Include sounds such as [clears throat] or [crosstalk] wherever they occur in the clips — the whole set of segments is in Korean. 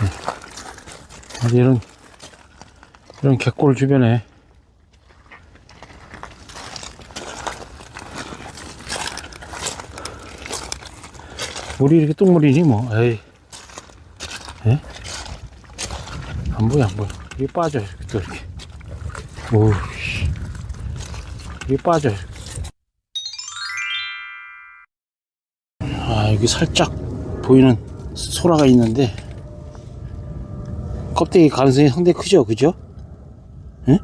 네. 이런, 이런 갯골 주변에 물이 이렇게 똥물이니 뭐, 에이. 에? 안 보여, 안 보여. 이게 빠져요, 또 이렇게. 오우, 씨. 이게 빠져요. 아, 여기 살짝 보이는 소라가 있는데, 껍데기 가능성이 상당히 크죠, 그죠? 예?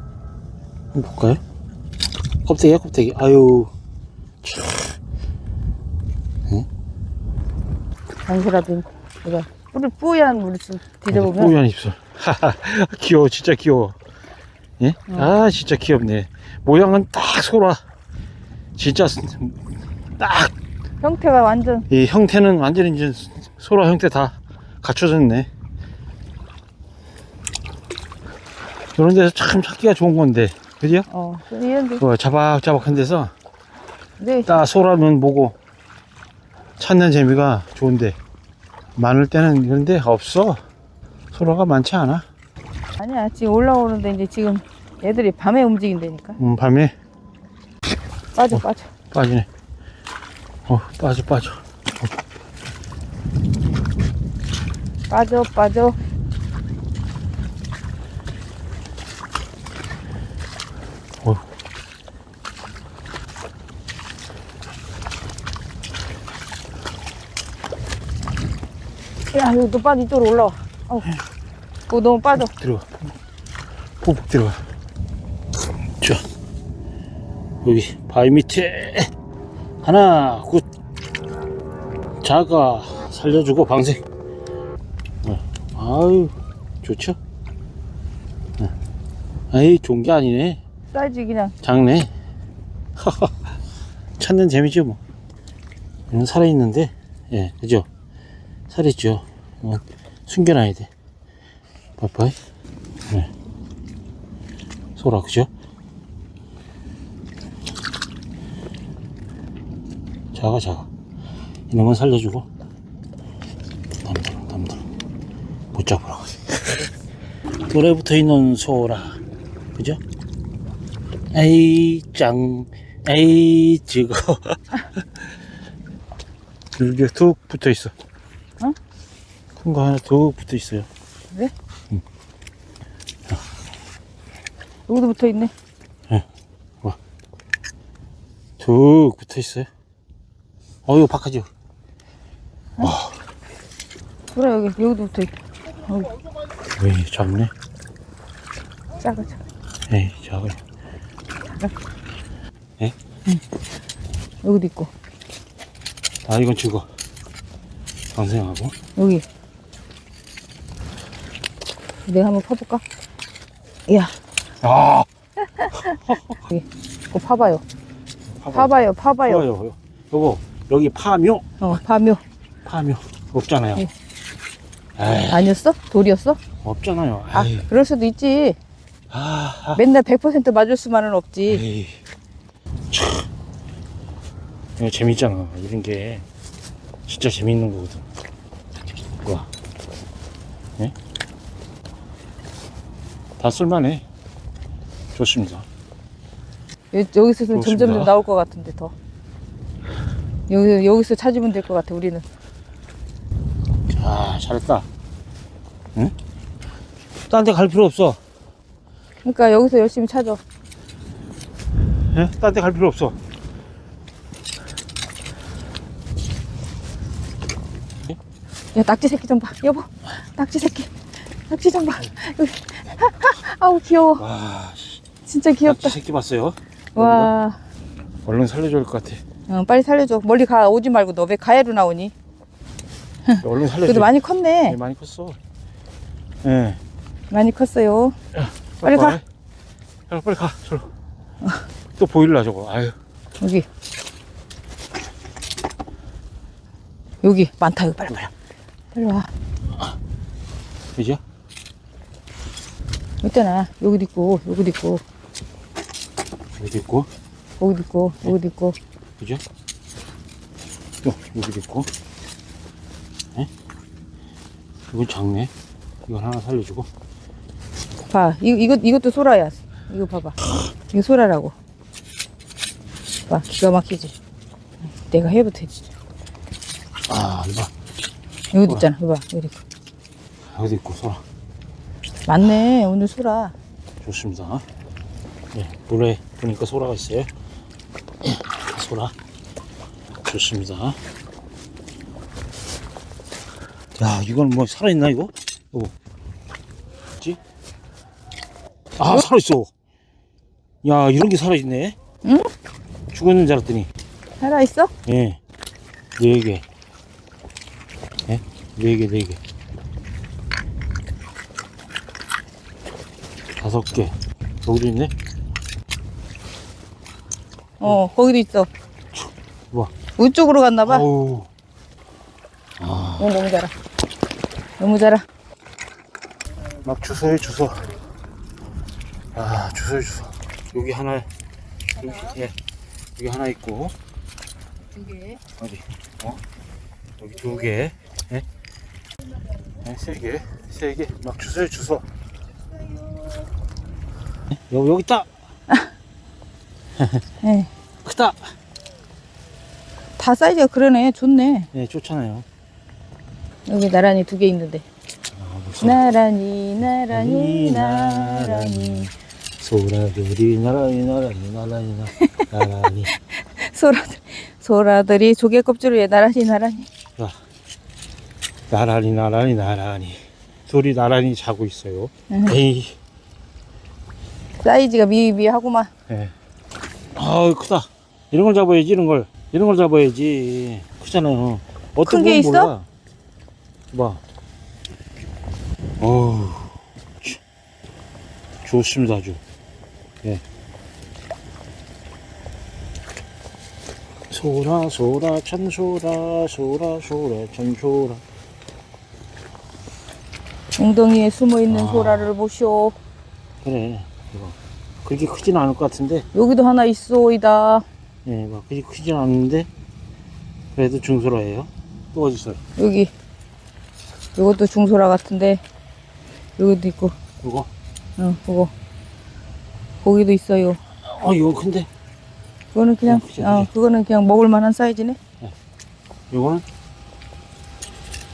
한번 볼까요? 껍데기야, 껍데기. 아유, 당시라도 내가 뿔을 뿌얀 물을 좀 뒤져보면 뽀얀 입술. 하하, [laughs] 귀여워, 진짜 귀여워. 예? 아, 진짜 귀엽네. 모양은 딱 소라. 진짜 딱 형태가 완전 이 형태는 완전히 이제 소라 형태 다 갖춰졌네. 이런 데서 참 찾기가 좋은 건데, 그죠? 어 이런데 그 자박자박한 데서 네 딱 소라면 보고 찾는 재미가 좋은데 많을 때는 이런 데 없어. 소라가 많지 않아. 아니야 지금 올라오는데 이제 지금 애들이 밤에 움직인다니까 음, 밤에 빠져 빠져 빠지네. 어, 빠져, 빠져. 빠져 빠져 야 여기 또 빠져 이쪽으로 올라와 어 그거 너무 빠져 들어가. 푹푹 들어가. 자, 여기 바위 밑에 하나, 굿. 자가 살려주고 방생. 어, 아유, 좋죠? 어. 아이, 좋은 게 아니네. 사이즈 그냥 작네. [laughs] 찾는 재미죠, 뭐. 살아있는데, 예, 그죠? 살아있죠. 어, 숨겨놔야 돼. 빠빠이. 네. 소라, 그죠? 작아, 작아. 이놈은 살려주고. 담들어, 담들어. 못 잡으라고. [laughs] 돌에 붙어 있는 소라. 그죠? 에이 짱 에이 지거 [laughs] 이렇게 툭 붙어 있어 어? 큰 거 하나 툭 붙어 있어요. 여기도 붙어 있네. 툭 붙어 있어요? 어유 박하죠 그래 여기 여기도 붙어있고 왜 작네? 작아 작아. 에이 작아요 여기도 있고. 아 이건 죽어 방생하고. 여기 내가 한번 파볼까? 이야 아 [laughs] 그거 파봐요. 파봐요 파봐요 봐요 여보 여기 파묘 어 파묘 파묘 없잖아요 예. 에이 아니었어? 돌이었어? 없잖아요 아 에이. 그럴 수도 있지 아, 아. 맨날 100% 맞을 수만은 없지. 이거 재밌잖아. 이런 게 진짜 재밌는 거거든. 와, 예? 다 쓸만해. 좋습니다. 여- 여기서 는. 점점 점 나올 것 같은데 더 여기, 여기서 찾으면 될 것 같아 우리는 자, 잘했다. 응? 딴 데 갈 필요 없어. 그러니까 여기서 열심히 찾아 예? 딴 데 갈 필요 없어. 야 낙지 새끼 좀 봐 여보 낙지 새끼 낙지 좀 봐 여기 [laughs] 아우 귀여워 와, 씨, 진짜 귀엽다 새끼 봤어요? 와 얼른 살려줘야 할 것 같아. 어, 빨리 살려줘 멀리 가 오지 말고 너 왜 가해로 나오니 얼른 살려줘. 그래도 많이 컸네 네, 많이 컸어. 예. 많이 컸어요 빨리 가. 가. 빨리, 빨리 가. 저로. 또 보일라 저거. 아유. 여기 여기 많다 여기 빨리 빨리 빨리 와 그죠? 있잖아 여기도 있고 여기도 있고 여기도 있고, 여기도 있고 여기도 있고 그죠? 또 여기도 있고. 예? 이건 작네. 이건 하나 살려주고. 봐. 이, 이거, 이것도 소라야. 이거 봐봐. 이거 소라라고. 봐. 기가 막히지. 내가 해부터 해지. 아, 이봐. 여기도 있잖아. 이거 봐. 여기. 여기도 있고, 소라. 맞네. 오늘 소라. 좋습니다. 네, 물에 보니까 소라가 있어요. [clears throat] 소라. 좋습니다. 야, 이건 뭐 살아있나, 이거? 이거. 뭐지? 아, 살아있어. 야, 이런 게 살아있네. 응? 죽었는 줄 알았더니. 살아있어? 예. 네 개. 예? 네 개, 네 개. 다섯 개. 여기도 있네? 어, 거기도 있어. 우와. 우쪽으로 갔나 봐. 어우. 어, 너무 잘하. 너무 잘하. 막 주소에 주소. 아, 주소에 주소. 여기 하나, 여기, 예. 여기 하나 있고, 두 개. 어디? 어? 여기 두 개. 예? 네, 세 개. 세 개. 막 주소에 주소. 여기, 여기 있다! 예. 크다! 다 사이즈가 그러네. 좋네. 예, 좋잖아요. 여기 나란히 두 개 있는데. 아, 무슨. 나란히, 나란히, 나란히. 소라들이 나란히, 나란히, 나란히, 나- 나란히. [laughs] 소라들, 소라들이 조개 껍질을 나란히, 나란히. 자, 나란히, 나란히, 나란히. 둘이 나란히 자고 있어요. 음. 에이, 사이즈가 미비하구만. 예. 아우, 크다. 이런 걸 잡아야지, 이런 걸. 이런 걸 잡아야지. 크잖아요. 어떤 큰게 건 있어? 몰라. 봐. 어우, 치. 좋습니다, 아주. 예. 소라, 소라, 참소라, 소라, 소라, 참소라. 엉덩이에 숨어 있는 아. 소라를 보시오. 그래, 이거. 그렇게 크진 않을 것 같은데, 여기도 하나 있어이다. 예, 막 그렇게 크진 않는데, 그래도 중소라예요. 또 어디 있어요? 여기. 이것도 중소라 같은데. 여기도 있고. 이거? 어, 그거. 거기도 있어요. 어, 이거 큰데? 그거는 그냥, 어, 그치, 어, 그치. 그거는 그냥 먹을 만한 사이즈네. 이거는?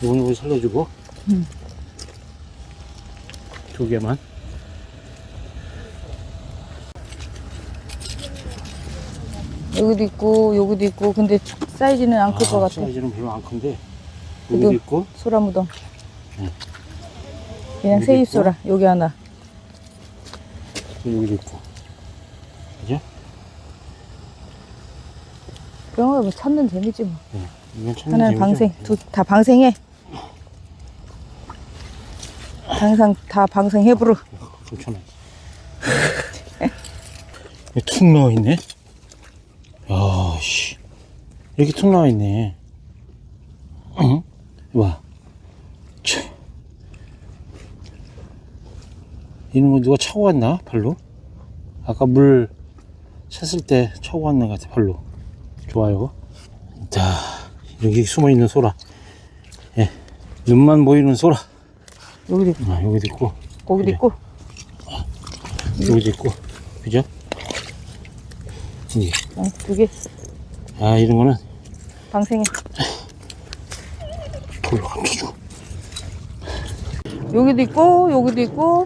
이거는 우리 살려주고. 음. 두 개만. 여기도 있고, 여기도 있고. 근데 사이즈는 안 클 것 같아. 사이즈는 별로 안 큰데. 여기도 있고. 소라 무덤. 응. 그냥 세입 있고. 소라. 여기 하나. 여기도 있고. 그죠? 그런 거뭐 찾는 재미지 뭐. 네. 이건 참 하나는? 방생. 두, 다 방생해. 항상 다 방생해부르. 괜찮아. [laughs] 툭 나와 있네. 야, 씨. 이렇게 툭 나와 있네. 응? 와. 참. 이런 거 누가 차고 왔나? 발로? 아까 물 샜을 때 차고 왔는 것 같아, 발로. 좋아요. 자, 여기 숨어 있는 소라. 예. 눈만 보이는 소라. 여기도 있고, 아, 여기도 있고. 거기도 그래. 있고. 여기도 있고. 그죠? 이. 어, 두 개. 아, 이런 거는 방생해. 돌로 감춰주고. 여기도 있고, 여기도 있고.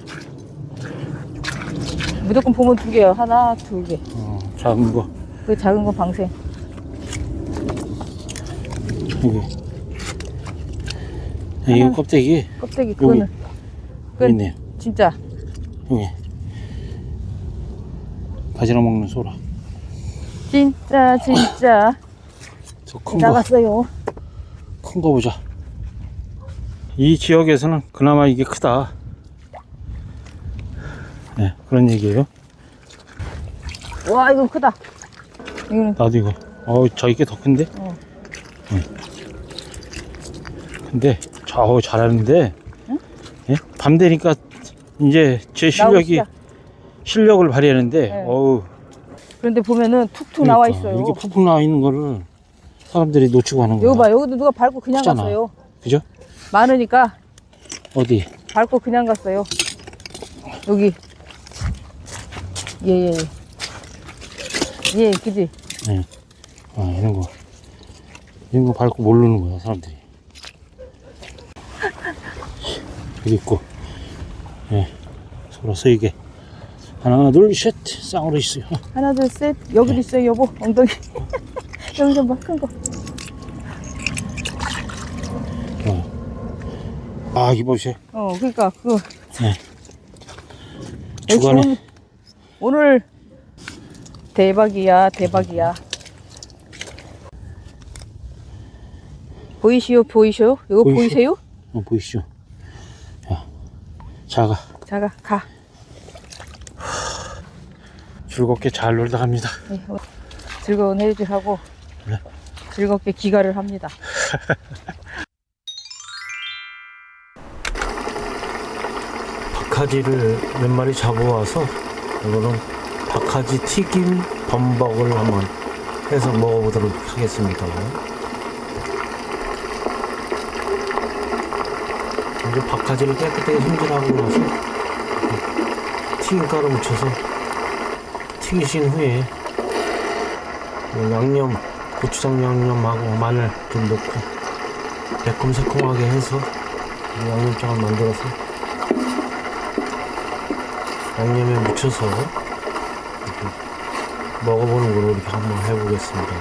무조건 보면 두 개야. 하나, 두 개. 어, 작은 거. 그 작은 건 방생. 여기. 아, 이거 껍데기. 껍데기, 그거는. 그건 있네. 진짜. 여기. 바지락 먹는 소라. 진짜, 진짜. 저 큰 거, 나갔어요. 큰 거 보자. 이 지역에서는 그나마 이게 크다. 네, 그런 얘기예요. 와, 이거 크다. 이거는 나도 이거. 어, 저 이게 더 큰데? 어. 응. 근데, 저, 어, 잘하는데, 예? 밤 되니까 이제 제 실력이. 실력을 발휘하는데, 네. 어우. 그런데 보면은 툭툭 나와 그러니까 있어요. 이렇게 푹푹 나와 있는 거를 사람들이 놓치고 하는 거야. 여기 봐, 여기도 누가 밟고 그냥 크잖아. 갔어요. 그죠? 많으니까 어디? 밟고 그냥 갔어요. 여기. 예, 예, 예. 예, 그지? 네. 아, 이런 거. 이런 거 밟고 모르는 거야, 사람들이. 여기 있고. 예. 서로 세게. 하나, 둘, 셋. 쌍으로 있어요. 하나, 둘, 셋. 여기도 있어요, 여보. 엉덩이. [laughs] 여기 좀 봐, 큰 거. 어. 아, 이거 보세요. 어, 그니까, 그거. 네. 주간에. 오늘, 오늘 대박이야, 대박이야. 보이시오, 보이시오? 이거 보이시오? 보이세요? 어, 보이시죠? 야, 자가. 자가, 가. 즐겁게 잘 놀다 갑니다. 네, 즐거운 해질 하고 네. 즐겁게 귀가를 합니다. [laughs] 박하지를 몇 마리 잡아와서 이거는 박하지 튀김 범벅을 한번 해서 먹어보도록 하겠습니다. 먼저 박하지를 깨끗하게 손질하고 나서 튀김가루 묻혀서 튀기신 후에 뭐 양념, 고추장 양념하고 마늘 좀 넣고 매콤새콤하게 해서 양념장을 만들어서 양념에 묻혀서 이렇게 먹어보는 걸로 이렇게 한번 해보겠습니다.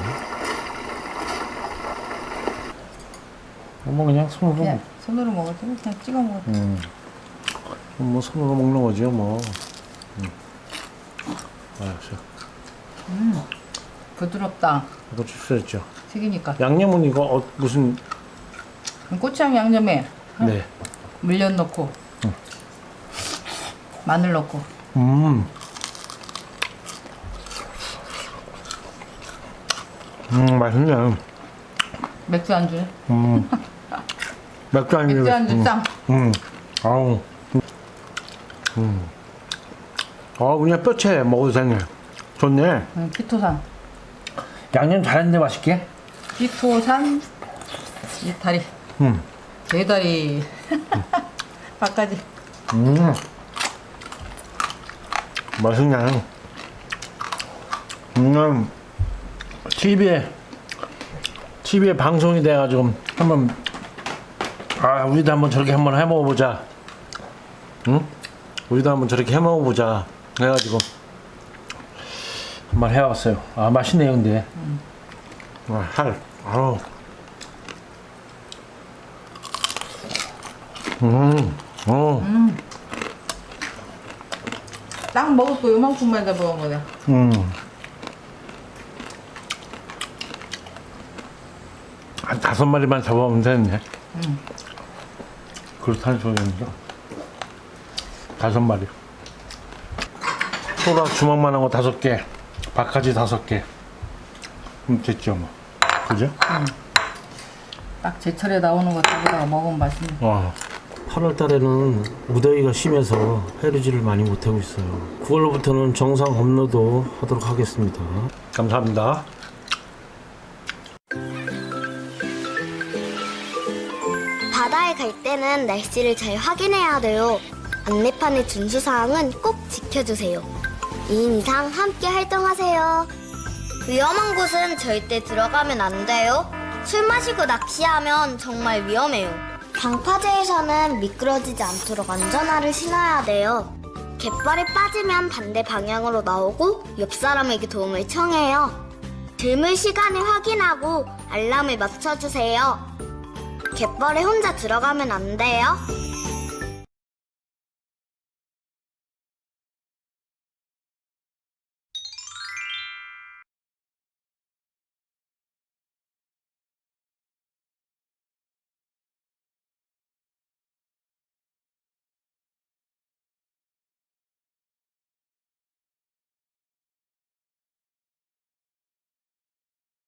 뭐 그냥 손으로 그냥 손으로 먹을 때는 그냥 찍어 먹어. 음. 뭐 손으로 먹는 거죠 뭐. 음. 알았어. 부드럽다. 이거 주셨죠. 튀기니까. 양념은 이거 어, 무슨 고추장 양념에 네. 물엿 넣고 마늘 넣고 음. 음 맛있네. 맥주 [laughs] 안주. 음. 맥주 한 맥주 안주 짱. 음. 아우. 음. 아 그냥 뼈채 먹어도 되네. 좋네. 응, 피토산. 양념 잘했는데 맛있게. 피토산 이 다리. 음. 제 다리. [laughs] 바까지. 음. 맛있네. 음. TV에 TV에 방송이 돼가지고 한번 아 우리도 한번 저렇게 한번 해 먹어보자. 응? 우리도 한번 저렇게 해 먹어보자. 해가지고 한번 해왔어요. 아 맛있네요, 근데. 아, 살. 아우. 음. 어. 딱 먹을 거 요만큼만 다 먹은 거다. 음. 한 다섯 마리만 잡아오면 되네. 음. 그렇다는 소리입니다. 다섯 마리. 소라 주먹만한 거 다섯 개, 박하지 다섯 개. 그럼 됐죠, 뭐. 그죠? 딱 제철에 나오는 거 저기다가 먹으면 맛있네. 와. 8월 달에는 무더위가 심해서 해루지를 많이 못하고 있어요. 9월로부터는 정상 업로드 하도록 하겠습니다. 감사합니다. 바다에 갈 때는 날씨를 잘 확인해야 돼요. 안내판의 준수사항은 꼭 지켜주세요. 2인 이상 함께 활동하세요. 위험한 곳은 절대 들어가면 안 돼요. 술 마시고 낚시하면 정말 위험해요. 방파제에서는 미끄러지지 않도록 안전화를 신어야 돼요. 갯벌에 빠지면 반대 방향으로 나오고 옆 사람에게 도움을 청해요. 들물 시간을 확인하고 알람을 맞춰주세요. 갯벌에 혼자 들어가면 안 돼요.